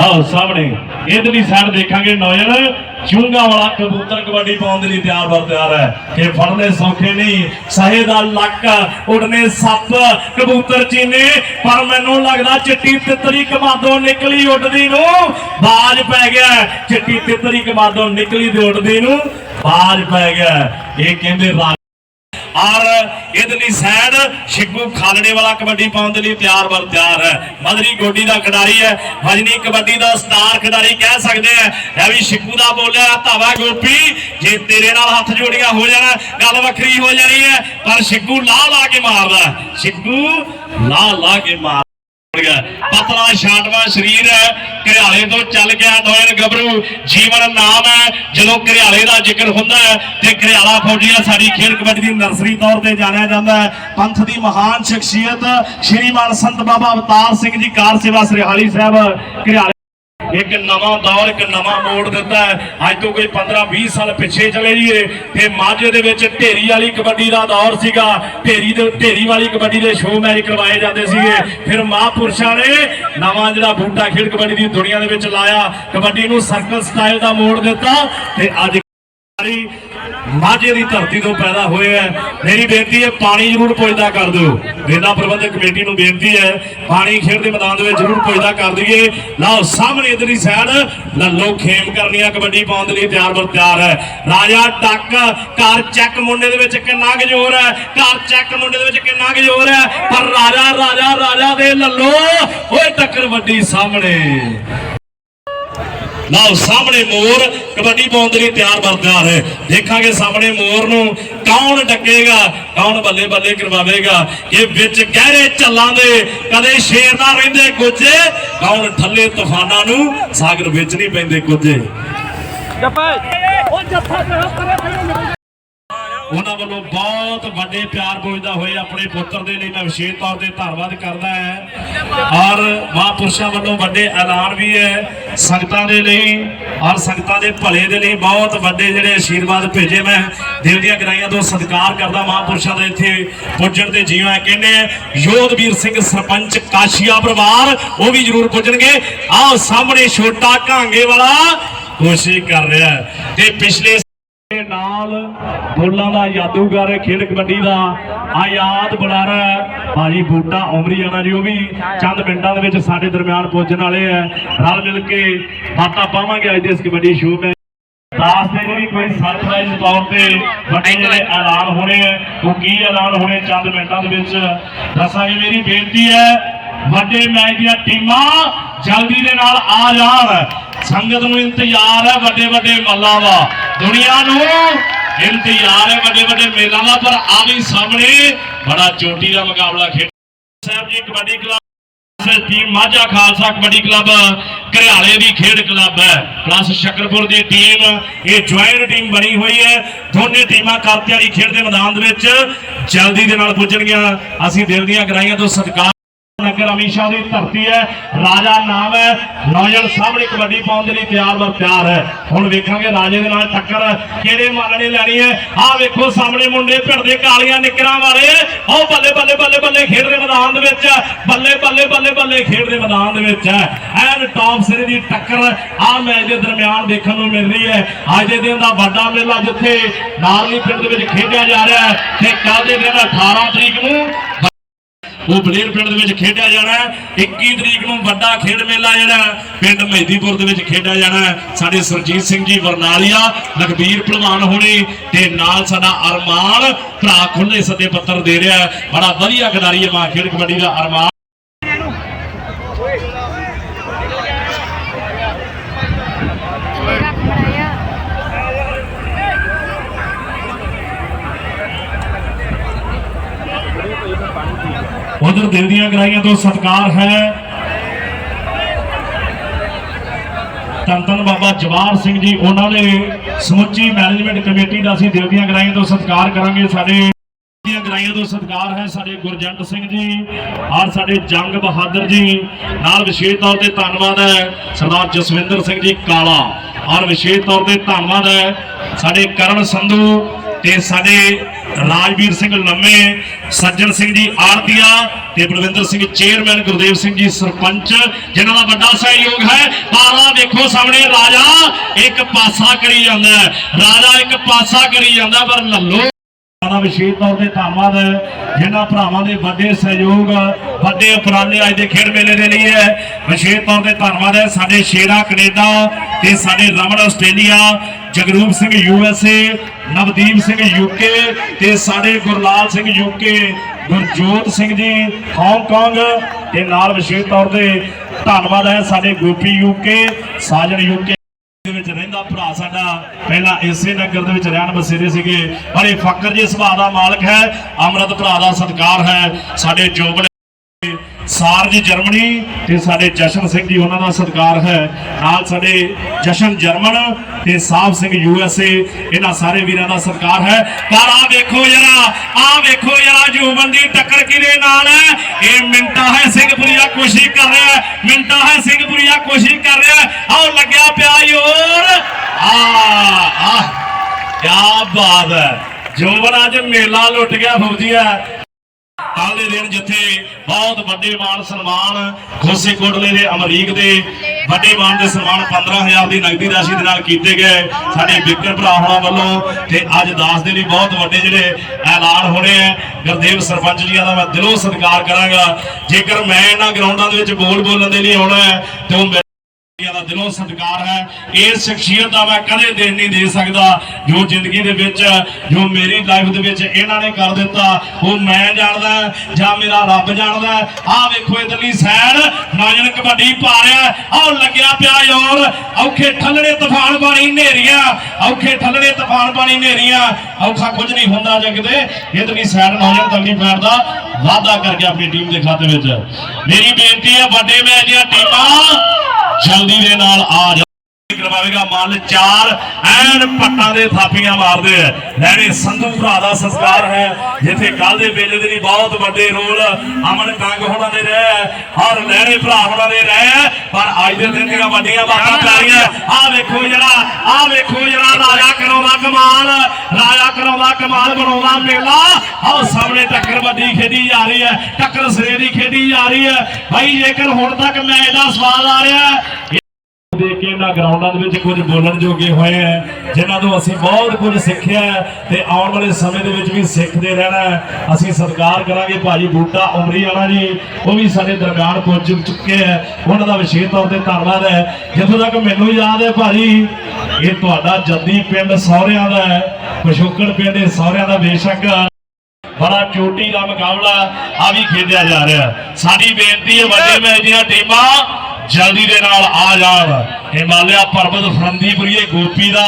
ਲਓ ਸਾਹਮਣੇ, ਇਧਰਲੀ ਸਾਈਡ ਦੇਖਾਂਗੇ ਨੌਜਵਾਨ, ਚੁੰਗਾ ਵਾਲਾ ਕਬੂਤਰ ਕਬੱਡੀ ਪਾਉਣ ਦੇ ਲਈ ਤਿਆਰ ਬਰ ਤਿਆਰ ਹੈ। ਕਿ ਫੜਨੇ ਸੌਖੇ ਨਹੀਂ, ਸਹੇ ਦਾ ਲੱਕ, ਉਡਨੇ ਸੱਪ, ਕਬੂਤਰ ਚੀਨੇ, ਪਰ ਮੈਨੂੰ ਲੱਗਦਾ ਚਿੱਟੀ ਤਿੱਤਰੀ ਕਮਾਦੋਂ ਨਿਕਲੀ ਉੱਡਦੀ ਨੂੰ, ਬਾਜ ਪੈ ਗਿਆ। ਚਿੱਟੀ ਤਿੱਤਰੀ ਕਮਾਦੋਂ ਨਿਕਲੀ ਤੇ ਉੱਡਦੀ ਨੂੰ, ਬਾਜ ਪੈ ਗਿਆ। ਇਹ ਕਹਿੰਦੇ ਰਾ- ਔਰ ਇਧਰਲੀ ਸਾਈਡ ਸ਼ਿੱਗੂ ਖਾਲੜੇ ਵਾਲਾ ਕਬੱਡੀ ਪਾਉਣ ਦੇ ਲਈ ਤਿਆਰ ਬਰ ਤਿਆਰ ਹੈ। ਮਦਰੀ ਗੋਡੀ ਦਾ ਖਿਡਾਰੀ ਹੈ। ਵਜਨੀ ਕਬੱਡੀ ਦਾ ਸਟਾਰ ਖਿਡਾਰੀ ਕਹਿ ਸਕਦੇ ਆ ਇਹ ਵੀ ਸ਼ਿੱਗੂ ਦਾ ਬੋਲਿਆ, ਧਾਵਾ ਗੋਪੀ, ਜੇ ਤੇਰੇ ਨਾਲ ਹੱਥ ਜੋੜੀਆਂ ਹੋ ਜਾਣਾ, ਗੱਲ ਵੱਖਰੀ ਹੋ ਜਾਣੀ ਹੈ। ਪਰ ਸ਼ਿੱਗੂ ਲਾ ਲਾ ਕੇ ਮਾਰਦਾ ਸ਼ਿੱਗੂ ਲਾ ਲਾ ਕੇ ਮਾਰ ਪਤਲਾ ਛਾਟਵਾ ਸਰੀਰ ਹੈ, ਘਰਿਆਲੇ ਤੋਂ ਚੱਲ ਗਿਆ ਨੋਇਨ ਗੱਭਰੂ। ਜੀਵਨ ਨਾਮ ਹੈ, ਜਦੋਂ ਘਰਿਆਲੇ ਦਾ ਜ਼ਿਕਰ ਹੁੰਦਾ ਹੈ, ਤੇ ਘਰਿਆਲਾ ਫੌਜੀਆ ਸਾਡੀ ਖੇਡ ਕਬੱਡੀ ਦੀ ਨਰਸਰੀ ਤੌਰ ਤੇ ਜਾਣਿਆ ਜਾਂਦਾ ਹੈ। ਪੰਥ ਦੀ ਮਹਾਨ ਸ਼ਖਸੀਅਤ ਸ਼੍ਰੀਮਾਨ ਸੰਤ ਬਾਬਾ ਅਵਤਾਰ ਸਿੰਘ ਜੀ, ਕਾਰ ਸੇਵਾ ਸਰਹਾਲੀ ਸਾਹਿਬ, ਘਰਿਆਲੇ ਇੱਕ ਨਵਾਂ ਦੌਰ, ਇੱਕ ਨਵਾਂ ਮੋੜ ਦਿੱਤਾ ਹੈ। ਅੱਜ ਤੋਂ ਕੋਈ 15 20 ਸਾਲ ਪਿੱਛੇ ਚਲੇ ਜਾਈਏ, ਤੇ ਮਾਝੇ ਦੇ ਵਿੱਚ ਢੇਰੀ ਵਾਲੀ ਕਬੱਡੀ ਦਾ ਦੌਰ ਸੀਗਾ। ਢੇਰੀ ਦੇ, ਢੇਰੀ ਵਾਲੀ ਕਬੱਡੀ ਦੇ ਸ਼ੋਅ ਮੈਚ ਕਰਵਾਏ ਜਾਂਦੇ ਸੀਗੇ। ਫਿਰ ਮਹਾਂਪੁਰਸ਼ਾਂ ਨੇ ਨਵਾਂ ਜਿਹੜਾ ਬੂਟਾ ਖੇਡ ਕਬੱਡੀ ਦੀ ਦੁਨੀਆ ਦੇ ਵਿੱਚ ਲਾਇਆ। ਕਬੱਡੀ ਨੂੰ ਸਰਕਲ ਸਟਾਈਲ ਦਾ ਮੋੜ ਦਿੱਤਾ, ਤੇ ਅੱਜ ਸਾਰੀ ਮਾਝੇ ਦੀ ਧਰਤੀ ਤੋਂ ਪੈਦਾ ਹੋਏ ਹੈ। ਮੇਰੀ ਬੇਨਤੀ ਹੈ, ਪਾਣੀ ਜ਼ਰੂਰ ਪੁੱਜਦਾ ਕਰ ਦਿਓ। ਮੇਲਾ ਪ੍ਰਬੰਧਕ ਕਮੇਟੀ ਨੂੰ ਬੇਨਤੀ ਹੈ, ਪਾਣੀ ਖੇਡ ਦੇ ਮੈਦਾਨ ਦੇ ਵਿੱਚ ਜ਼ਰੂਰ ਪੁੱਜਦਾ ਕਰ ਦਈਏ। ਲਓ, ਸਾਹਮਣੇ ਇਧਰਲੀ ਸਾਈਡ ਲੱਲੋ ਖੇਮ ਕਰਨੀਆਂ ਕਬੱਡੀ ਪਾਉਣ ਦੇ ਲਈ ਤਿਆਰ ਬਰ ਤਿਆਰ ਹੈ। ਰਾਜਾ ਟੱਕ, ਘਰ ਚੱਕ ਮੁੰਡੇ ਦੇ ਵਿੱਚ ਕਿੰਨਾ ਕੁ ਜ਼ੋਰ ਹੈ? ਘਰ ਚੱਕ ਮੁੰਡੇ ਦੇ ਵਿੱਚ ਕਿੰਨਾ ਕੁ ਹੈ? ਪਰ ਰਾਜਾ ਰਾਜਾ ਰਾਜਾ ਦੇ ਲੱਲੋ, ਓਏ ਟੱਕਰ ਵੱਡੀ ਸਾਹਮਣੇ। ਲਓ ਸਾਹਮਣੇ ਮੋਰ, ਕਬੱਡੀ ਪਾਉਣ ਦੇ ਲਈ ਤਿਆਰ ਬਰ ਹੈ। ਦੇਖਾਂਗੇ ਸਾਹਮਣੇ ਮੋਰ ਨੂੰ ਕੌਣ ਡੱਕੇਗਾ, ਕੌਣ ਬੱਲੇ ਬੱਲੇ ਕਰਵਾਵੇਗਾ। ਇਹ ਵਿੱਚ ਗਹਿਰੇ ਝੱਲਾਂ ਦੇ ਕਦੇ ਸ਼ੇਰ ਨਾ ਰਹਿੰਦੇ ਗੁੱਜੇ ਕੌਣ ਠੱਲੇ ਤੂਫਾਨਾਂ ਨੂੰ ਸਾਗਰ ਵਿੱਚ ਨਹੀਂ ਪੈਂਦੇ ਗੁੱਜੇ ਉਹਨਾਂ ਵੱਲੋਂ ਬਹੁਤ ਵੱਡੇ ਪਿਆਰ ਪੁੱਜਦਾ ਹੋਏ ਆਪਣੇ ਪੁੱਤਰ ਦੇ ਲਈ। ਮੈਂ ਵਿਸ਼ੇਸ਼ ਤੌਰ ਤੇ ਧੰਨਵਾਦ ਕਰਦਾ ਹਾਂ। ਔਰ ਮਹਾਂਪੁਰਸ਼ਾਂ ਵੱਲੋਂ ਵੱਡੇ ਐਲਾਨ ਵੀ ਹੈ ਸੰਗਤਾਂ ਦੇ ਲਈ ਔਰ ਸੰਗਤਾਂ ਦੇ ਭਲੇ ਦੇ ਲਈ। ਬਹੁਤ ਵੱਡੇ ਜਿਹੜੇ ਆਸ਼ੀਰਵਾਦ ਭੇਜੇ ਮੈਂ। ਦਿਲ ਦੀਆਂ ਗਰਾਈਆਂ ਤੋਂ ਸਤਿਕਾਰ ਕਰਦਾ ਮਹਾਂਪੁਰਸ਼ਾਂ ਦਾ ਇੱਥੇ ਪੁੱਜਣ ਤੇ ਜੀਵਾਂ ਕਹਿੰਦੇ ਆ ਯੋਧਵੀਰ ਸਿੰਘ, ਸਰਪੰਚ ਕਾਸ਼ੀਆ ਪਰਿਵਾਰ, ਉਹ ਵੀ ਜ਼ਰੂਰ ਪੁੱਜਣਗੇ। ਆਹ ਸਾਹਮਣੇ ਛੋਟਾ ਘਾਂਗੇ ਵਾਲਾ ਕੋਸ਼ਿਸ਼ ਕਰ ਰਿਹਾ ਹੈ। ਤੇ ਪਿਛਲੇ ਨਾਲ ਬੋਲਾਂ ਦਾ ਜਾਦੂਗਰ ਖੇਡ ਕਬੱਡੀ ਦਾ ਆਯਾਦ ਬੁਲਾਰਾ ਭਾਜੀ ਬੂਟਾ ਉਮਰੀ ਜੀ, ਉਹ ਵੀ ਚੰਦ ਮਿੰਟਾਂ ਦੇ ਵਿੱਚ ਸਾਡੇ ਦਰਮਿਆਨ ਪਹੁੰਚਣ ਵਾਲੇ ਆ ਰਲ ਮਿਲ ਕੇ ਬਾਤਾਂ ਪਾਵਾਂਗੇ ਅੱਜ ਦੇ ਇਸ ਕਬੱਡੀ ਸ਼ੋਅ ਵਿੱਚ। ਦਾਸ ਦੇ ਨੂੰ ਵੀ ਕੋਈ ਸਰਪ੍ਰਾਈਜ਼ ਤੌਰ ਤੇ। ਵੱਡੇ ਜਿਹੜੇ ਐਲਾਨ ਹੋਣੇ ਆ ਉਹ ਕੀ ਐਲਾਨ ਹੋਣੇ ਚੰਦ ਮਿੰਟਾਂ ਦੇ ਵਿੱਚ? ਦੱਸਾਂਗੇ, ਮੇਰੀ ਬੇਨਤੀ ਹੈ, ਵੱਡੇ ਮੈਚ ਦੀਆਂ ਟੀਮਾਂ ਜਲਦੀ ਦੇ ਨਾਲ ਆ ਜਾਣ। ਸੰਗਤ ਨੂੰ ਇੰਤਜ਼ਾਰ ਹੈ ਵੱਡੇ ਵੱਡੇ ਮੱਲਾਂ ਦਾ। ਦੁਨੀਆ ਨੂੰ ਇੰਤਜ਼ਾਰ ਹੈ ਵੱਡੇ ਵੱਡੇ ਮੇਲਾਂ ਦਾ, ਪਰ ਆ ਵੀ ਸਾਹਮਣੇ ਬੜਾ ਚੋਟੀ ਦਾ ਮੁਕਾਬਲਾ ਖੇਡ Sahib ji, kabaddi club team Majha Khalsa kabaddi club, ਘਰਿਆਲੇ ਦੀ ਖੇਡ ਕਲੱਬ ਹੈ। ਪਲੱਸ ਸ਼ਕਰਪੁਰ ਦੀ ਟੀਮ, ਇਹ ਜੁਆਇੰਟ ਟੀਮ ਬਣੀ ਹੋਈ ਹੈ। ਦੋਨੇ ਟੀਮਾਂ ਕਰ ਤਿਆਰੀ ਖੇਡ ਦੇ ਮੈਦਾਨ ਦੇ ਵਿੱਚ ਜਲਦੀ ਦੇ ਨਾਲ ਪੁੱਜਣਗੀਆਂ। ਅਸੀਂ ਦਿਲ ਦੀਆਂ ਗਰਾਈਆਂ ਤੋਂ ਸਤਿਕਾਰ ਨਗਰ ਅਮੀਸ਼ਾ ਦੀ ਧਰਤੀ ਹੈ। ਰਾਜਾ ਨਾਮ ਹੈ। ਨੌਜਵਾਨ ਸਾਹਮਣੇ ਕਬੱਡੀ ਪਾਉਣ ਦੇ ਲਈ ਤਿਆਰ ਬਰ ਤਿਆਰ ਹੈ। ਹੁਣ ਵੇਖਾਂਗੇ ਰਾਜੇ ਦੇ ਨਾਲ ਟੱਕਰ ਕਿਹੜੇ ਮਾਲ ਨੇ ਲੈਣੀ ਹੈ। ਆਹ ਵੇਖੋ ਸਾਹਮਣੇ ਮੁੰਡੇ ਭਿੜਦੇ ਕਾਲੀਆਂ ਨਿਕਰਾਂ ਵਾਲੇ। ਆਹ ਬੱਲੇ ਬੱਲੇ ਬੱਲੇ ਬੱਲੇ ਖੇਡਦੇ ਮੈਦਾਨ ਦੇ ਵਿੱਚ ਬੱਲੇ ਬੱਲੇ ਬੱਲੇ ਬੱਲੇ ਖੇਡਦੇ ਮੈਦਾਨ ਦੇ ਵਿੱਚ ਹੈ। ਐਨ ਟੌਪ ਸਿਰੇ ਦੀ ਟੱਕਰ ਆਹ ਮੈਚ ਦੇ ਦਰਮਿਆਨ ਦੇਖਣ ਨੂੰ ਮਿਲ ਰਹੀ ਹੈ। ਅੱਜ ਦੇ ਦਿਨ ਦਾ ਵੱਡਾ ਮੇਲਾ ਜਿੱਥੇ ਨਾਰਲੀ ਪਿੰਡ ਦੇ ਵਿੱਚ ਖੇਡਿਆ ਜਾ ਰਿਹਾ ਹੈ। ਤੇ ਕੱਲ ਦੇ ਦਿਨ 18 ਤਰੀਕ ਨੂੰ ਉਹ ਬਲੇਰ ਪਿੰਡ ਦੇ ਵਿੱਚ ਖੇਡਿਆ ਜਾਣਾ ਹੈ। 21 ਤਰੀਕ ਨੂੰ ਵੱਡਾ ਖੇਡ ਮੇਲਾ ਜਿਹੜਾ ਪਿੰਡ ਮਹਿਦੀਪੁਰ ਦੇ ਵਿੱਚ ਖੇਡਿਆ ਜਾਣਾ ਸਾਡੇ ਸਰਜੀਤ ਸਿੰਘ ਜੀ ਵਰਨਾਲੀਆ, ਲਖਬੀਰ ਭਲਵਾਨ ਹੋਣੀ ਤੇ ਨਾਲ ਸਾਡਾ ਅਰਮਾਨ ਭਰਾ ਖੁੱਲੇ ਸੱਦੇ ਪੱਤਰ ਦੇ ਰਿਹਾ ਬੜਾ ਵਧੀਆ ਖਿਡਾਰੀ ਹੈ ਮਾਂ ਖੇਡ ਕਬੱਡੀ ਦਾ ਅਰਮਾਨ ਰੱਖ ਬਣਾਇਆ ਉਧਰ ਦਿਲ ਦੀਆਂ ਗਰਾਈਆਂ ਤੋਂ ਸਤਿਕਾਰ ਹੈ। ਧੰਨ ਬਾਬਾ ਜਵਾਰ ਸਿੰਘ ਜੀ, ਉਹਨਾਂ ਦੇ ਸਮੁੱਚੀ ਮੈਨੇਜਮੈਂਟ ਕਮੇਟੀ ਦਾ ਅਸੀਂ ਦਿਲ ਦੀਆਂ ਗਰਾਈਆਂ ਤੋਂ ਸਤਿਕਾਰ ਕਰਾਂਗੇ। ਸਾਡੇ ਦੀਆਂ ਗਰਾਈਆਂ ਤੋਂ ਸਤਿਕਾਰ ਹੈ ਸਾਡੇ ਗੁਰਜੰਟ ਸਿੰਘ ਜੀ, ਔਰ ਸਾਡੇ ਜੰਗ ਬਹਾਦਰ ਜੀ। ਨਾਲ ਵਿਸ਼ੇਸ਼ ਤੌਰ ਤੇ ਧੰਨਵਾਦ ਹੈ ਸਰਦਾਰ ਜਸਵਿੰਦਰ ਸਿੰਘ ਜੀ ਕਾਲਾ, ਔਰ ਵਿਸ਼ੇਸ਼ ਤੌਰ ਤੇ ਧੰਨਵਾਦ ਹੈ ਸਾਡੇ ਕਰਨ ਸੰਧੂ ਤੇ ਸਾਡੇ ਰਾਜਵੀਰ ਸਿੰਘ ਲੰਮੇ, ਸੱਜਣ ਸਿੰਘ ਜੀ ਆਰਤੀਆ ਤੇ ਬਲਵਿੰਦਰ ਸਿੰਘ ਚੇਅਰਮੈਨ ਗੁਰਦੇਵ ਸਿੰਘ ਜੀ ਸਰਪੰਚ, ਜਿਨ੍ਹਾਂ ਦਾ ਵੱਡਾ ਸਹਿਯੋਗ ਹੈ। ਬਾਲਾ ਵੇਖੋ ਸਾਹਮਣੇ, ਰਾਜਾ ਇੱਕ ਪਾਸਾ ਕਰੀ ਜਾਂਦਾ ਰਾਜਾ ਇੱਕ ਪਾਸਾ ਕਰੀ ਜਾਂਦਾ ਪਰ ਲੱਲੋ ਦਾ ਵਿਸ਼ੇਸ਼ ਤੌਰ ਤੇ ਧੰਨਵਾਦ ਹੈ, ਜਿਨ੍ਹਾਂ ਭਰਾਵਾਂ ਦੇ ਵੱਡੇ ਸਹਿਯੋਗ, ਵੱਡੇ ਉਪਰਾਲੇ ਅੱਜ ਦੇ ਖੇਡ ਮੇਲੇ ਦੇ ਲਈ ਹੈ। ਵਿਸ਼ੇਸ਼ ਤੌਰ ਤੇ ਧੰਨਵਾਦ ਹੈ ਸਾਡੇ ਸ਼ੇਰਾ ਕੈਨੇਡਾ ਤੇ ਸਾਡੇ Raman Australia Jagroop Singh U S A, Navdeep Singh UK ਤੇ ਸਾਡੇ Gurlal Singh UK Gurjot Singh ji Hong Kong ਤੇ ਨਾਲ ਵਿਸ਼ੇਸ਼ ਤੌਰ ਤੇ ਧੰਨਵਾਦ ਹੈ ਸਾਡੇ ਗੋਪੀ ਯੂਕੇ ਸਾਜਨ ਯੂਕੇ ਦੇ ਵਿੱਚ ਰਹਿੰਦਾ ਭਰਾ ਸਾਡਾ। ਪਹਿਲਾਂ ਇਸੇ ਨਗਰ ਦੇ ਵਿੱਚ ਰਹਿਣ ਬਸੇਰੇ ਸੀਗੇ। ਬੜੇ ਫਕਰ ਜੀ ਸੁਭਾਅ ਦਾ ਮਾਲਕ ਹੈ, ਅਮਰਤ ਭਰਾ ਦਾ ਸਤਿਕਾਰ ਹੈ। ਸਾਡੇ ਜੋਬਨ ਸਾਰਜ ਜਰਮਨੀ ਤੇ ਸਾਡੇ ਜਸ਼ਨ ਸਿੰਘ ਜੀ ਉਹਨਾਂ ਦਾ ਸਤਿਕਾਰ ਹੈ। ਨਾਲ ਸਾਡੇ ਜਸ਼ਨ ਜਰਮਨ ਤੇ Sahib Singh U S A ਇਹਨਾਂ ਸਾਰੇ ਵੀਰਾਂ ਦਾ ਸਤਿਕਾਰ ਹੈ। ਪਰ ਆ ਵੇਖੋ ਜਰਾ ਆ ਵੇਖੋ ਜਰਾ, ਜੋਬਨ ਦੀ ਟੱਕਰ ਕਿਹਦੇ ਨਾਲ ਹੈ? ਇਹ ਮਿੰਟਾ ਹੈ ਸਿੰਘਪੁਰੀਆ ਕੋਸ਼ਿਸ਼ ਕਰ ਰਿਹਾ ਹੈ। ਮਿੰਟਾ ਹੈ ਸਿੰਘਪੁਰੀਆ ਕੋਸ਼ਿਸ਼ ਕਰ ਰਿਹਾ ਹੈ। ਆਓ ਲੱਗਿਆ ਪਿਆ ਯੋਰ ਆ ਆ ਕੀ ਬਾਤ ਹੈ। ਜੋਬਨ ਅੱਜ ਮੇਲਾ ਲੁੱਟ ਗਿਆ ਫੌਜੀਆ ਕੱਲ ਦੇ ਦਿਨ ਜਿੱਥੇ ਬਹੁਤ ਵੱਡੇ ਮਾਨ ਸਨਮਾਨ ਖੋਸੇ ਕੋਟਲੇ ਦੇ ਅਮਰੀਕ ਦੇ ਵੱਡੇ ਮਾਨ ਦੇ ਸਨਮਾਨ 15000 ਦੀ ਨਗਦੀ ਰਾਸ਼ੀ ਦੇ ਨਾਲ ਕੀਤੇ ਗਏ ਸਾਡੇ ਵਿਕਰ ਭਰਾ ਹੋਣਾ ਵੱਲੋਂ ਤੇ ਅੱਜ ਦਾਸ ਦੇ ਲਈ ਬਹੁਤ ਵੱਡੇ ਜਿਹੜੇ ਐਲਾਨ ਹੋਣੇ ਆ। ਗੁਰਦੇਵ ਸਰਪੰਚ ਜੀਆਂ ਦਾ ਮੈਂ ਦਿਲੋਂ ਸਤਿਕਾਰ ਕਰਾਂਗਾ। ਜੇਕਰ ਮੈਂ ਇਹਨਾਂ ਗਰਾਊਂਡਾਂ ਦੇ ਵਿੱਚ ਬੋਲ ਬੋਲਣ ਦੇ ਲਈ ਆਉਣਾ ਹੈ, ਤੇ ਉਹ ਮੇਰਾ ਦਾ ਦਿਲੋਂ ਸਤਿਕਾਰ ਹੈ। ਇਸ ਸ਼ਖਸੀਅਤ ਦਾ ਮੈਂ ਕਦੇ ਦੇਣ ਨਹੀਂ ਦੇ ਸਕਦਾ। ਜੋ ਜ਼ਿੰਦਗੀ ਦੇ ਵਿੱਚ, ਜੋ ਮੇਰੀ ਲਾਈਫ ਦੇ ਵਿੱਚ ਇਹਨਾਂ ਨੇ ਕਰ ਦਿੱਤਾ, ਉਹ ਮੈਂ ਜਾਣਦਾ ਜਾਂ ਮੇਰਾ ਰੱਬ ਜਾਣਦਾ ਆਹ ਵੇਖੋ ਇਧਰਲੀ ਸਾਈਡ ਨਾਜਨ ਕਬੱਡੀ ਪਾ ਰਿਹਾ ਆਹ ਲੱਗਿਆ ਪਿਆ ਯਾਰ ਔਖੇ ਠੱਲੜੇ ਤੂਫਾਨ ਬਾਣੀ ਨੇਰੀਆਂ ਔਖੇ ਠੱਲੜੇ ਤੂਫਾਨ ਬਾਣੀ ਨੇਰੀਆਂ ਔਖਾ ਕੁਝ ਨਹੀਂ ਹੁੰਦਾ ਜੇ ਕਿਤੇ। ਇਧਰਲੀ ਸਾਈਡ ਨਾਜਨ ਤਗੜੀ ਪੈਰ ਦਾ ਵਾਅਦਾ ਕਰਕੇ ਆਪਣੀ ਟੀਮ ਦੇ ਖਾਤੇ ਵਿੱਚ। ਮੇਰੀ ਬੇਨਤੀ ਹੈ ਵੱਡੇ ਮੈਚ ਦੀਆਂ ਟੀਮਾਂ ਜਲਦੀ ਦੇ ਨਾਲ ਆ ਜਾ ਕਰਵਾਵੇਗਾ ਚਾਰ ਐਨ ਪੱਟਾਂ ਦੇ ਥਾਪੀਆਂ ਮਾਰਦੇ ਆ। ਲੈਣੇ ਸੰਧੂ ਭਰਾ ਦਾ ਸੰਸਕਾਰ ਹੈ, ਜਿੱਥੇ ਕੱਲ ਦੇ ਵੇਲੇ ਦੇ ਲਈ ਬਹੁਤ ਵੱਡੇ ਰੋਲ ਅਮਨ ਕੰਗ ਹੋਣਾ ਦੇ ਰਹੇ ਔਰ ਲੈਣੇ ਭਰਾ ਹੋਣਾ ਦੇ ਰਹੇ, ਪਰ ਅੱਜ ਦੇ ਦਿਨ ਦੀਆਂ ਵੱਡੀਆਂ ਬਾਤਾਂ ਪੈ ਰਹੀਆਂ ਵੇਖੋ ਜਿਹੜਾ ਆਹ ਵੇਖੋ ਜਿਹੜਾ ਰਾਜਾ ਕਰਾਉਂਦਾ ਕਮਾਲ, ਰਾਜਾ ਕਰਾਉਂਦਾ ਕਮਾਲ ਬਣਾਉਂਦਾ ਮੇਲਾ। ਆਹ ਸਾਹਮਣੇ ਟੱਕਰ ਵੱਡੀ ਖੇਡੀ ਜਾ ਰਹੀ ਹੈ, ਟੱਕਰ ਸਿਰੇ ਦੀ ਖੇਡੀ ਜਾ ਰਹੀ ਹੈ। ਭਾਈ ਜੇਕਰ ਹੁਣ ਤੱਕ ਮੈਚ ਦਾ ਸਵਾਲ ਆ ਰਿਹਾ ਹੈ ਕੇ ਇਹਨਾਂ ਗਰਾਊਂਡਾਂ ਦੇ ਵਿੱਚ ਕੁਝ ਬੋਲਣ ਜੋਗੇ ਹੋਏ ਆ, ਜਿਨ੍ਹਾਂ ਤੋਂ ਅਸੀਂ ਬਹੁਤ ਕੁਝ ਸਿੱਖਿਆ ਤੇ ਆਉਣ ਵਾਲੇ ਸਮੇਂ ਦੇ ਵਿੱਚ ਵੀ ਸਿੱਖਦੇ ਰਹਿਣਾ ਅਸੀਂ ਸਤਿਕਾਰ ਕਰਾਂਗੇ ਭਾਜੀ ਬੂਟਾ ਉਮਰੀ ਵਾਲਾ ਜੀ, ਉਹ ਵੀ ਸਾਡੇ ਦਰਮਿਆਨ ਪਹੁੰਚ ਚੁੱਕੇ ਹੈ। ਉਹਨਾਂ ਦਾ ਵਿਸ਼ੇਸ਼ ਤੌਰ ਤੇ ਧੰਨਵਾਦ ਹੈ। ਜਿੱਥੋਂ ਤੱਕ ਮੈਨੂੰ ਯਾਦ ਹੈ ਭਾਜੀ, ਇਹ ਤੁਹਾਡਾ ਜੱਦੀ ਪਿੰਡ ਸਹੁਰਿਆਂ ਦਾ ਹੈ ਪਿਛੋਕੜ ਪਿੰਡ ਇਹ ਸਹੁਰਿਆਂ ਦਾ ਬੇਸ਼ੱਕ ਬੜਾ ਚੋਟੀ ਦਾ ਮੁਕਾਬਲਾ ਆ ਵੀ ਖੇਡਿਆ ਜਾ ਰਿਹਾ। ਸਾਡੀ ਬੇਨਤੀ ਹੈ ਵੱਡੇ ਮੈਚ ਦੀਆਂ ਟੀਮਾਂ ਜਲਦੀ ਦੇ ਨਾਲ ਆ ਜਾਣ। ਹਿਮਾਲਿਆ ਪਰਬਤ ਫਰੰਦੀਪੁਰੀਏ ਗੋਪੀ ਦਾ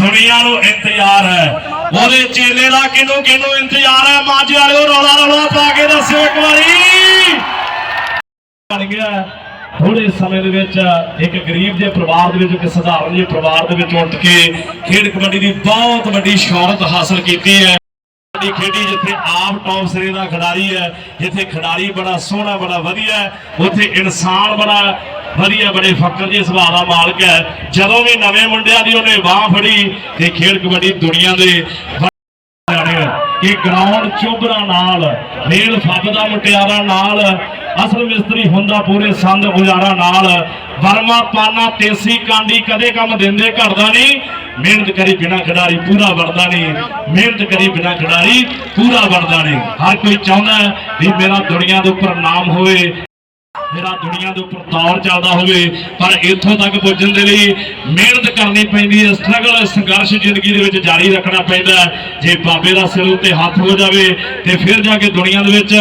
ਦੁਨੀਆ ਨੂੰ ਇੰਤਜ਼ਾਰ ਹੈ। ਉਹਦੇ ਚੇਲੇ ਦਾ ਕਿਹਨੂੰ ਕਿਹਨੂੰ ਇੰਤਜ਼ਾਰ ਹੈ? ਮਾਝ ਵਾਲਿਓ ਰੌਲਾ ਰੌਲਾ ਪਾ ਕੇ ਦੱਸਿਓ ਇੱਕ ਵਾਰੀ। ਬਣ ਗਿਆ। ਥੋੜੇ ਸਮੇਂ ਦੇ ਵਿੱਚ ਇੱਕ ਗਰੀਬ ਜਿਹੇ ਪਰਿਵਾਰ ਦੇ ਵਿੱਚ ਇੱਕ ਸਧਾਰਨ ਜਿਹੇ ਪਰਿਵਾਰ ਦੇ ਵਿੱਚ ਉੱਠ ਕੇ ਖੇਡ ਕਬੱਡੀ ਦੀ ਬਹੁਤ ਵੱਡੀ ਸ਼ੌਹਰਤ ਹਾਸਲ ਕੀਤੀ ਹੈ। ਕਬੱਡੀ ਖੇਡੀ ਜਿੱਥੇ ਆਪ ਟੌਪ ਸਿਰੇ ਦਾ ਖਿਡਾਰੀ ਹੈ, ਜਿੱਥੇ ਖਿਡਾਰੀ ਬੜਾ ਸੋਹਣਾ, ਬੜਾ ਵਧੀਆ ਉੱਥੇ ਇਨਸਾਨ ਬੜਾ ਵਧੀਆ, ਬੜੇ ਫਕਰ ਦੇ ਸੁਭਾਅ ਦਾ ਮਾਲਕ ਹੈ। ਜਦੋਂ ਵੀ ਨਵੇਂ ਮੁੰਡਿਆਂ ਦੀ ਉਹਨੇ ਬਾਹ ਫੜੀ ਤੇ ਖੇਡ ਕਬੱਡੀ ਦੁਨੀਆ ਦੇ ਕਿ ਗਰਾਊਂਡ ਚੋਬਰਾ ਨਾਲ, ਰੇਲ ਫੱਬਦਾ ਮੁਟਿਆਰਾਂ ਨਾਲ, ਅਸਲ ਮਿਸਤਰੀ ਹੁੰਦਾ ਪੂਰੇ ਸੰਦ ਉਜਾਰਾ ਨਾਲ। ਵਰਮਾ ਪਾਨਾ ਤੇਸੀ ਕਾਂਡੀ ਕਦੇ ਕੰਮ ਦਿੰਦੇ ਘੜਦਾ ਨਹੀਂ। ਮਿਹਨਤ ਕਰੀ ਬਿਨਾ ਖਿਡਾਰੀ ਪੂਰਾ ਵਰਦਾ ਨਹੀਂ। ਮਿਹਨਤ ਕਰੀ ਬਿਨਾ ਖਿਡਾਰੀ ਪੂਰਾ ਵਰਦਾ ਨਹੀਂ। ਹਰ ਕੋਈ ਚਾਹੁੰਦਾ ਵੀ ਮੇਰਾ ਦੁਨੀਆ ਦੇ ਉੱਪਰ ਨਾਮ ਹੋਵੇ। ਮੇਰਾ ਦੁਨੀਆ ਦੇ ਉੱਪਰ ਦੌਰ ਚੱਲਦਾ ਹੋਵੇ, ਪਰ ਇੱਥੋਂ ਤੱਕ ਪਹੁੰਚਣ ਦੇ ਲਈ ਮਿਹਨਤ ਕਰਨੀ ਪੈਂਦੀ ਹੈ ਸਟਰਗਲ ਸੰਘਰਸ਼ ਜ਼ਿੰਦਗੀ ਦੇ ਵਿੱਚ ਜਾਰੀ ਰੱਖਣਾ ਪੈਂਦਾ ਜੇ ਬਾਬੇ ਦਾ ਸਿਰ ਉੱਤੇ ਹੱਥ ਹੋ ਜਾਵੇ, ਤੇ ਫਿਰ ਜਾ ਕੇ ਦੁਨੀਆ ਦੇ ਵਿੱਚ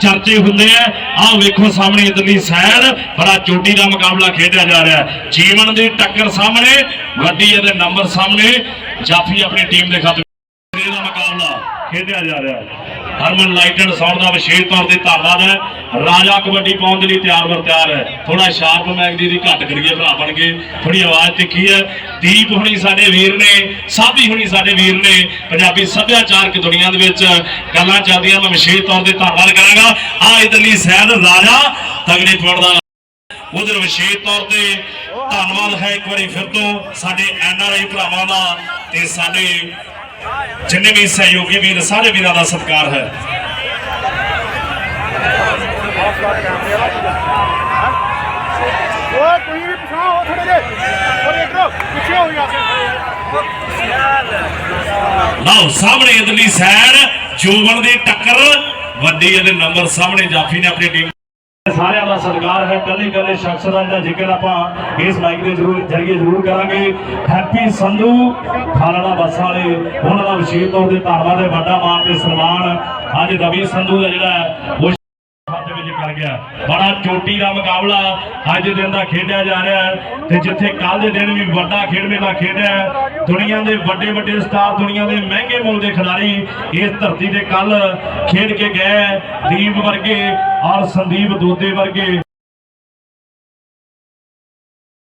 ਚਰਚੇ ਹੁੰਦੇ ਆ। ਆਹ ਵੇਖੋ ਸਾਹਮਣੇ ਇਧਰਲੀ ਸਾਈਡ ਬੜਾ ਚੋਟੀ ਦਾ ਮੁਕਾਬਲਾ ਖੇਡਿਆ ਜਾ ਰਿਹਾ ਜੀਵਨ ਦੀ ਟੱਕਰ ਸਾਹਮਣੇ, ਵੱਡੀ ਇਹਦੇ ਨੰਬਰ ਸਾਹਮਣੇ। ਜਾਫੀ ਆਪਣੀ ਟੀਮ ਦੇ ਖਾਤੇ ਦਾ ਮੁਕਾਬਲਾ ਖੇਡਿਆ ਜਾ ਰਿਹਾ ਹਰਮਨ ਲਾਈਟ ਐਂਡ ਦਾ ਵਿਸ਼ੇਸ਼ ਤੌਰ ਤੇ ਧੰਨਵਾਦ ਹੈ। ਰਾਜਾ ਕਬੱਡੀ ਪਾਉਣ ਦੇ ਲਈ ਤਿਆਰ ਬਰ ਤਿਆਰ ਹੈ। ਥੋੜਾ ਸ਼ਾਰਪ ਮੈਗ ਦੀ ਘੱਟ ਕਰੀਏ, ਭਰਾ ਬਣ ਕੇ। ਥੋੜੀ ਆਵਾਜ਼ ਤਿੱਖੀ ਹੈ। ਦੀਪ ਹੁਣੀ ਸਾਡੇ ਵੀਰ ਨੇ, ਸਾਬੀ ਹੁਣੀ ਸਾਡੇ ਵੀਰ ਨੇ ਪੰਜਾਬੀ ਸੱਭਿਆਚਾਰਕ ਦੁਨੀਆ ਦੇ ਵਿੱਚ ਗੱਲਾਂ ਚੱਲਦੀਆਂ। ਮੈਂ ਵਿਸ਼ੇਸ਼ ਤੌਰ ਤੇ ਧੰਨਵਾਦ ਕਰਾਂਗਾ। ਆ ਇਧਰਲੀ ਸੈਦ ਰਾਜਾ ਤਗੜੇ ਪਾਉਣ ਦਾ। ਉਧਰ ਵਿਸ਼ੇਸ਼ ਤੌਰ ਤੇ ਧੰਨਵਾਦ ਹੈ ਇੱਕ ਵਾਰੀ ਫਿਰ ਤੋਂ ਸਾਡੇ ਐਨ ਆਰ ਆਈ ਭਰਾਵਾਂ ਦਾ ਤੇ ਸਾਡੇ ਜਿੰਨੇ ਵੀ ਸਹਿਯੋਗੀ ਵੀਰ ਸਾਰੇ ਵੀਰਾਂ ਦਾ ਸਤਿਕਾਰ ਹੈ। ਓਏ ਤੁਸੀਂ ਵੀ ਪਿਛਾਂ ਹੋ ਥੋੜੇ ਜੇ ਔਰ ਇੱਧਰ ਪਿੱਛੇ ਹੋ ਗਿਆ ਲਓ ਸਾਹਮਣੇ ਇਧਰਲੀ ਸਾਈਡ ਜੋਬਨ ਦੀ ਟੱਕਰ ਵੱਡੀ ਇਹਦੇ ਨੰਬਰ ਸਾਹਮਣੇ ਜਾਫੀ ਨੇ ਆਪਣੀ ਟੀਮ ਸਾਰਿਆਂ ਦਾ ਸਤਿਕਾਰ ਹੈ। ਕੱਲੇ ਕੱਲੇ ਸ਼ਖਸ ਦਾ ਜਿਹੜਾ ਜ਼ਿਕਰ ਆਪਾਂ ਇਸ ਮਾਈਕ ਦੇ ਜ਼ਰੂਰ ਜਰੀਏ ਜ਼ਰੂਰ ਕਰਾਂਗੇ। ਹੈਪੀ ਸੰਧੂ, ਖਾਲੜਾ ਬੱਸ ਵਾਲੇ, ਉਹਨਾਂ ਦਾ ਵਿਸ਼ੇਸ਼ ਤੌਰ ਤੇ ਧੰਨਵਾਦ ਹੈ। ਵੱਡਾ ਮਾਣ ਤੇ ਸਨਮਾਨ ਅੱਜ ਰਵੀ ਸੰਧੂ ਦਾ ਜਿਹੜਾ ਹੈ ਉਹ ਖਾਤੇ ਵਿੱਚ ਕਰ ਗਿਆ। ਬੜਾ ਚੋਟੀ ਦਾ ਮੁਕਾਬਲਾ ਅੱਜ ਦਿਨ ਦਾ ਖੇਡਿਆ ਜਾ ਰਿਹਾ ਹੈ ਤੇ ਜਿੱਥੇ ਕੱਲ ਦੇ ਦਿਨ ਵੀ ਵੱਡਾ ਖੇਡ ਮੇਲਾ ਖੇਡਿਆ ਹੈ, ਦੁਨੀਆ ਦੇ ਵੱਡੇ ਵੱਡੇ ਸਟਾਰ ਦੁਨੀਆ ਦੇ ਮਹਿੰਗੇ ਮੁੱਲ ਦੇ ਖਿਡਾਰੀ ਇਸ ਧਰਤੀ ਤੇ ਕੱਲ ਖੇਡ ਕੇ ਗਏ ਦੀਪ ਵਰਗੇ ਔਰ ਸੰਦੀਪ ਦੋਦੇ ਵਰਗੇ